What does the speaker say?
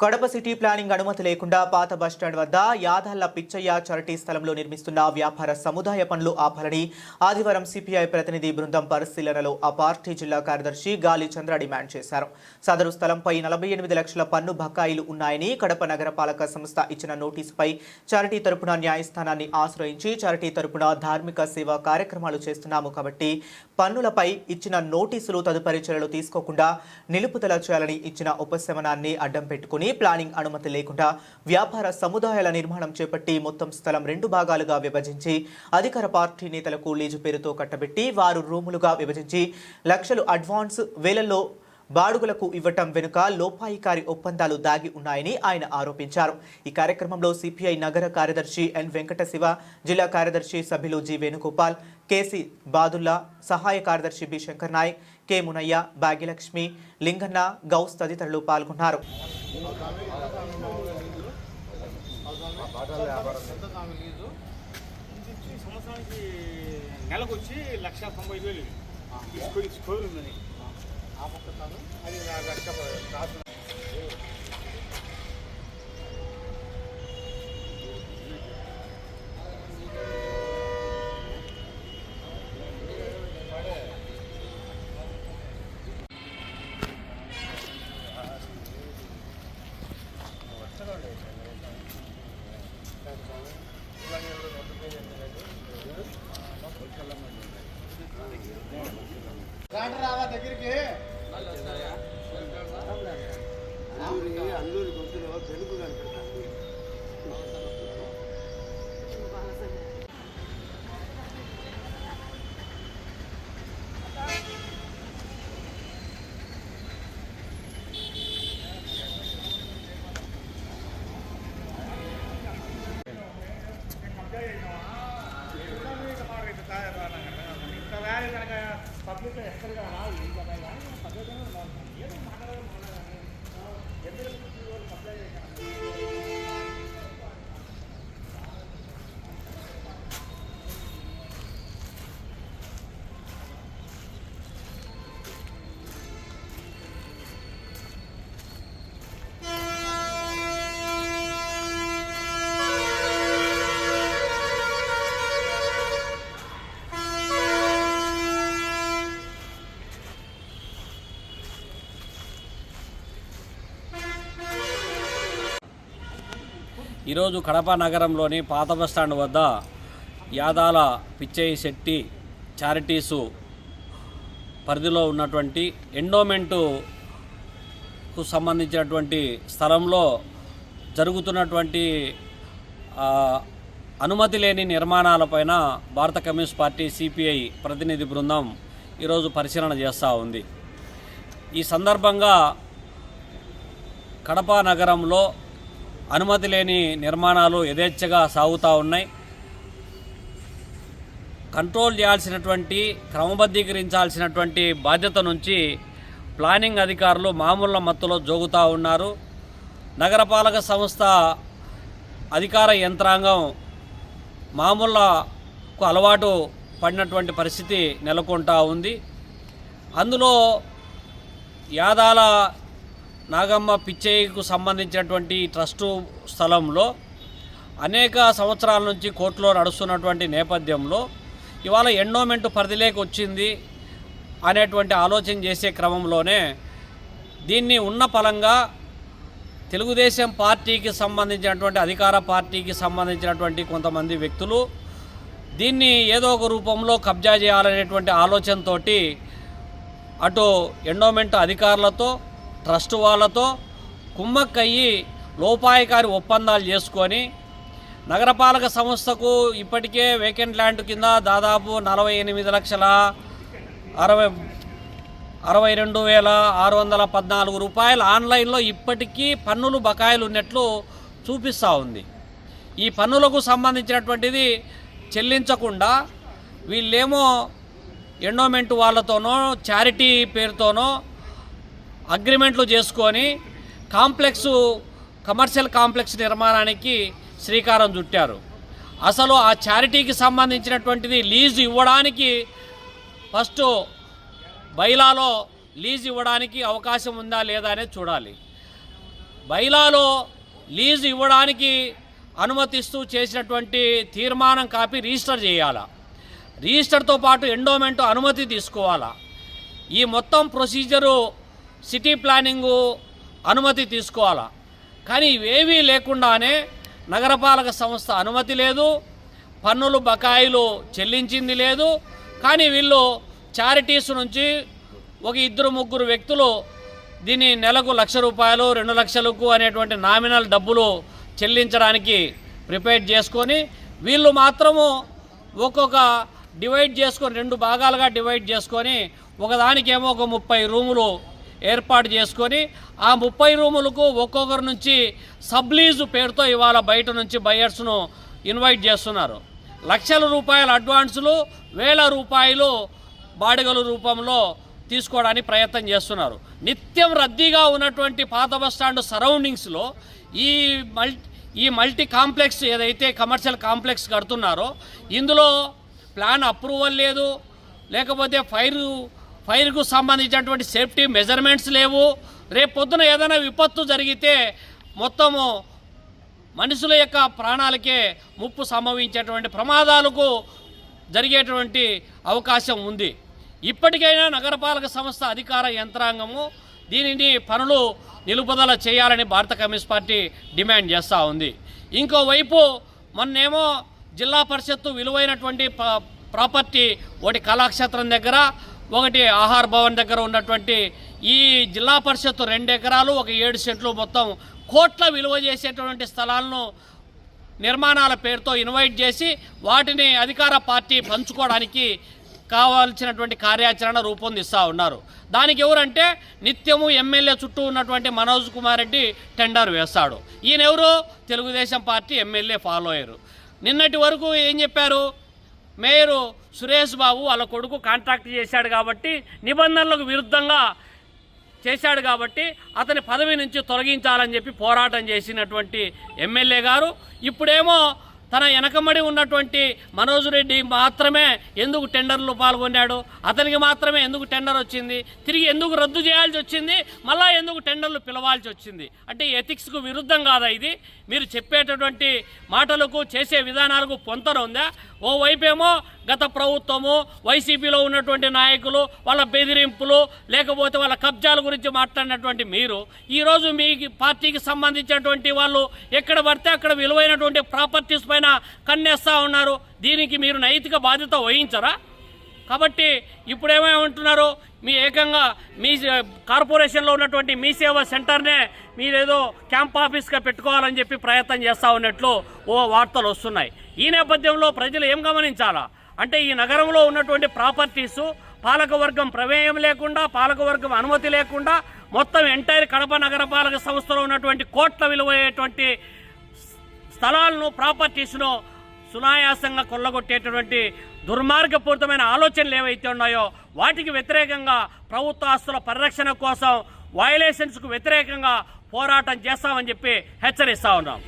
Kadapa city planning అనుమతి లేకుండా పాత బస్టాండ్ వద్ద యాదల్ల పిచ్చయ్య చరటి స్థలంలో నిర్మిస్తున్న వ్యాపార సముదాయ పనులు ఆపాలని ఆదివారం సిపిఐ ప్రతినిధి బృందం పరిశీలనలో ఆ పార్టీ జిల్లా కార్యదర్శి గాలి చంద్ర డిమాండ్ చేశారు. సదరు స్థలంపై నలభై ఎనిమిది లక్షల పన్ను బకాయిలు ఉన్నాయని కడప నగరపాలక సంస్థ ఇచ్చిన నోటీసుపై చారిటీ తరపున న్యాయస్థానాన్ని ఆశ్రయించి చారిటీ తరపున ధార్మిక సేవా కార్యక్రమాలు చేస్తున్నాము కాబట్టి పన్నులపై ఇచ్చిన నోటీసులు తదుపరి చర్యలు తీసుకోకుండా నిలుపుదల చేయాలని ఇచ్చిన ఉపశమనాన్ని అడ్డం పెట్టుకుని ప్లానింగ్ అనుమతి లేకుండా వ్యాపార సముదాయాల నిర్మాణం చేపట్టి మొత్తం స్థలం రెండు భాగాలుగా విభజించి అధికార పార్టీ నేతలకు లీజు పేరుతో కట్టబెట్టి వారు రూములుగా విభజించి లక్షలు అడ్వాన్స్ వేలల్లో బాడుగులకు ఇవ్వటం వెనుక లోపాయికారి ఒప్పందాలు దాగి ఉన్నాయని ఆయన ఆరోపించారు. ఈ కార్యక్రమంలో సిపిఐ నగర కార్యదర్శి ఎన్ వెంకట శివ జిల్లా కార్యదర్శి సభ్యులు జి వేణుగోపాల్ కేసి బాదుల్లా సహాయ కార్యదర్శి బి శంకర్ నాయక్ కె మునయ్య భాగ్యలక్ష్మి లింగన్న గౌస్ తదితరులు పాల్గొన్నారు. సంవత్సరానికి నెలకు వచ్చి లక్ష తొంభై వేలు. స్కూల్ స్కూల్ ఉందని ఆ మొక్క తాను అది నా కనుక పబ్లిక్ ఎక్కడిగా రాదు. ఇంకా పద్ధతి ఏదో మాట్లాడాలి. మాట్లాడాలి ఎందుకు సప్లై చేయాలి ఈరోజు కడప నగరంలోని పాత బస్టాండ్ వద్ద యాదాల పిచ్చయ్య శెట్టి చారిటీసు పరిధిలో ఉన్నటువంటి ఎండోమెంటుకు సంబంధించినటువంటి స్థలంలో జరుగుతున్నటువంటి అనుమతి లేని నిర్మాణాలపైన భారత కమ్యూనిస్ట్ పార్టీ సిపిఐ ప్రతినిధి బృందం ఈరోజు పరిశీలన చేస్తూ ఉంది. ఈ సందర్భంగా కడప నగరంలో అనుమతి లేని నిర్మాణాలు యథేచ్ఛగా సాగుతూ ఉన్నాయి. కంట్రోల్ చేయాల్సినటువంటి క్రమబద్ధీకరించాల్సినటువంటి బాధ్యత నుంచి ప్లానింగ్ అధికారులు మామూలు మత్తులో జోగుతూ ఉన్నారు. నగరపాలక సంస్థ అధికార యంత్రాంగం మామూలకు అలవాటు పడినటువంటి పరిస్థితి నెలకొంటా ఉంది. అందులో యాదాల నాగమ్మ పిచ్చయ్యకు సంబంధించినటువంటి ట్రస్టు స్థలంలో అనేక సంవత్సరాల నుంచి కోర్టులో నడుస్తున్నటువంటి నేపథ్యంలో ఇవాళ ఎండోమెంట్ పరిధిలోకి వచ్చింది అనేటువంటి ఆలోచన చేసే క్రమంలోనే దీన్ని ఉన్న పలంగా తెలుగుదేశం పార్టీకి సంబంధించినటువంటి అధికార పార్టీకి సంబంధించినటువంటి కొంతమంది వ్యక్తులు దీన్ని ఏదో ఒక రూపంలో కబ్జా చేయాలనేటువంటి ఆలోచనతోటి అటు ఎండోమెంట్ అధికారులతో ట్రస్ట్ వాళ్ళతో కుమ్మక్కయ్యి లోపాయకారి ఒప్పందాలు చేసుకొని నగరపాలక సంస్థకు ఇప్పటికే వేకెంట్ ల్యాండ్ కింద దాదాపు నలభై ఎనిమిది లక్షల అరవై అరవై రెండు వేల ఆరు వందల పద్నాలుగు రూపాయలు ఆన్లైన్లో ఇప్పటికీ పన్నులు బకాయిలు ఉన్నట్లు చూపిస్తూ ఉంది. ఈ పన్నులకు సంబంధించినటువంటిది చెల్లించకుండా వీళ్ళేమో ఎండోమెంట్ వాళ్ళతోనో చారిటీ పేరుతోనో అగ్రిమెంట్లు చేసుకొని కాంప్లెక్స్ కమర్షియల్ కాంప్లెక్స్ నిర్మాణానికి శ్రీకారం చుట్టారు. అసలు ఆ చారిటీకి సంబంధించినటువంటిది లీజు ఇవ్వడానికి ఫస్ట్ బైలాలో లీజ్ ఇవ్వడానికి అవకాశం ఉందా లేదా అనేది చూడాలి. బైలాలో లీజు ఇవ్వడానికి అనుమతిస్తూ చేసినటువంటి తీర్మానం కాపీ రిజిస్టర్ చేయాలా. రిజిస్టర్తో పాటు ఎండోమెంట్ అనుమతి తీసుకోవాలా. ఈ మొత్తం ప్రొసీజరు సిటీ ప్లానింగు అనుమతి తీసుకోవాలా? కానీ ఇవేవీ లేకుండానే నగరపాలక సంస్థ అనుమతి లేదు పన్నులు బకాయిలు చెల్లించింది లేదు. కానీ వీళ్ళు చారిటీస్ నుంచి ఒక ఇద్దరు ముగ్గురు వ్యక్తులు దీన్ని నెలకు లక్ష రూపాయలు రెండు లక్షలకు అనేటువంటి నామినల్ డబ్బులు చెల్లించడానికి ప్రిపేర్ చేసుకొని వీళ్ళు మాత్రము ఒక్కొక్క డివైడ్ చేసుకొని రెండు భాగాలుగా డివైడ్ చేసుకొని ఒకదానికేమో ఒక ముప్పై రూములు ఏర్పాటు చేసుకొని ఆ ముప్పై రూములకు ఒక్కొక్కరి నుంచి సబ్లీజు పేరుతో ఇవాళ బయట నుంచి బయర్స్ను ఇన్వైట్ చేస్తున్నారు. లక్షల రూపాయల అడ్వాన్సులు వేల రూపాయలు బాడిగల రూపంలో తీసుకోవడానికి ప్రయత్నం చేస్తున్నారు. నిత్యం రద్దీగా ఉన్నటువంటి పాత బస్ స్టాండ్ సరౌండింగ్స్లో ఈ మల్టీ ఈ మల్టీ కాంప్లెక్స్ ఏదైతే కమర్షియల్ కాంప్లెక్స్ కడుతున్నారో ఇందులో ప్లాన్ అప్రూవల్ లేదు. లేకపోతే ఫైర్ ఫైర్కు సంబంధించినటువంటి సేఫ్టీ మెజర్మెంట్స్ లేవు. రేపు పొద్దున ఏదైనా విపత్తు జరిగితే మొత్తము మనుషుల యొక్క ప్రాణాలకే ముప్పు సంభవించేటువంటి ప్రమాదాలకు జరిగేటువంటి అవకాశం ఉంది. ఇప్పటికైనా నగరపాలక సంస్థ అధికార యంత్రాంగము దీనిని పనులు నిలుపుదల చేయాలని భారత కమ్యూనిస్ట్ పార్టీ డిమాండ్ చేస్తూ ఉంది. ఇంకోవైపు మొన్నేమో జిల్లా పరిషత్తు విలువైనటువంటి ప్రాపర్టీ ఒకటి కళాక్షేత్రం దగ్గర ఒకటి ఆహార్ భవన్ దగ్గర ఉన్నటువంటి ఈ జిల్లా పరిషత్ రెండు ఎకరాలు ఒక ఏడు సెంట్లు మొత్తం కోట్ల విలువ చేసేటువంటి స్థలాలను నిర్మాణాల పేరుతో ఇన్వైట్ చేసి వాటిని అధికార పార్టీ పంచుకోవడానికి కావాల్సినటువంటి కార్యాచరణ రూపొందిస్తూ ఉన్నారు. దానికి ఎవరంటే నిత్యము ఎమ్మెల్యే చుట్టూ ఉన్నటువంటి మనోజ్ కుమార్ రెడ్డి టెండర్ వేస్తాడు. ఈయన ఎవరు తెలుగుదేశం పార్టీ ఎమ్మెల్యే ఫాలో అయ్యారు. నిన్నటి వరకు ఏం చెప్పారు? మేయరు సురేష్ బాబు వాళ్ళ కొడుకు కాంట్రాక్ట్ చేశాడు కాబట్టి నిబంధనలకు విరుద్ధంగా చేశాడు కాబట్టి అతని పదవి నుంచి తొలగించాలని చెప్పి పోరాటం చేసినటువంటి ఎమ్మెల్యే గారు. ఇప్పుడేమో తన వెనకబడి ఉన్నటువంటి మనోజ్ రెడ్డి మాత్రమే ఎందుకు టెండర్లో పాల్గొన్నాడు? అతనికి మాత్రమే ఎందుకు టెండర్ వచ్చింది? తిరిగి ఎందుకు రద్దు చేయాల్సి వచ్చింది? మళ్ళా ఎందుకు టెండర్లు పిలవాల్సి వచ్చింది? అంటే ఎథిక్స్కు విరుద్ధం కాదా ఇది? మీరు చెప్పేటటువంటి మాటలకు చేసే విధానాలకు పొంతన ఉందా? ఓవైపేమో గత ప్రభుత్వము వైసీపీలో ఉన్నటువంటి నాయకులు వాళ్ళ బెదిరింపులు లేకపోతే వాళ్ళ కబ్జాల గురించి మాట్లాడినటువంటి మీరు ఈరోజు మీ పార్టీకి సంబంధించినటువంటి వాళ్ళు ఎక్కడ పడితే అక్కడ విలువైనటువంటి ప్రాపర్టీస్ పైన కన్నేస్తూ ఉన్నారు. దీనికి మీరు నైతిక బాధ్యత వహించరా? కాబట్టి ఇప్పుడు ఏమేమంటున్నారు మీ ఏకంగా మీ కార్పొరేషన్లో ఉన్నటువంటి మీ సేవ సెంటర్నే మీరేదో క్యాంప్ ఆఫీస్గా పెట్టుకోవాలని చెప్పి ప్రయత్నం చేస్తూ ఉన్నట్లు ఓ వార్తలు వస్తున్నాయి. ఈ నేపథ్యంలో ప్రజలు ఏం గమనించాలా? అంటే ఈ నగరంలో ఉన్నటువంటి ప్రాపర్టీసు పాలకవర్గం ప్రమేయం లేకుండా పాలకవర్గం అనుమతి లేకుండా మొత్తం ఎంటైర్ కడప నగరపాలక సంస్థలో ఉన్నటువంటి కోట్ల విలువయ్యేటువంటి స్థలాలను ప్రాపర్టీస్ను సునాయాసంగా కొల్లగొట్టేటటువంటి దుర్మార్గపూరితమైన ఆలోచనలు ఏవైతే ఉన్నాయో వాటికి వ్యతిరేకంగా ప్రభుత్వ ఆస్తుల పరిరక్షణ కోసం వయలేషన్స్కు వ్యతిరేకంగా పోరాటం చేస్తామని చెప్పి హెచ్చరిస్తా ఉన్నాం.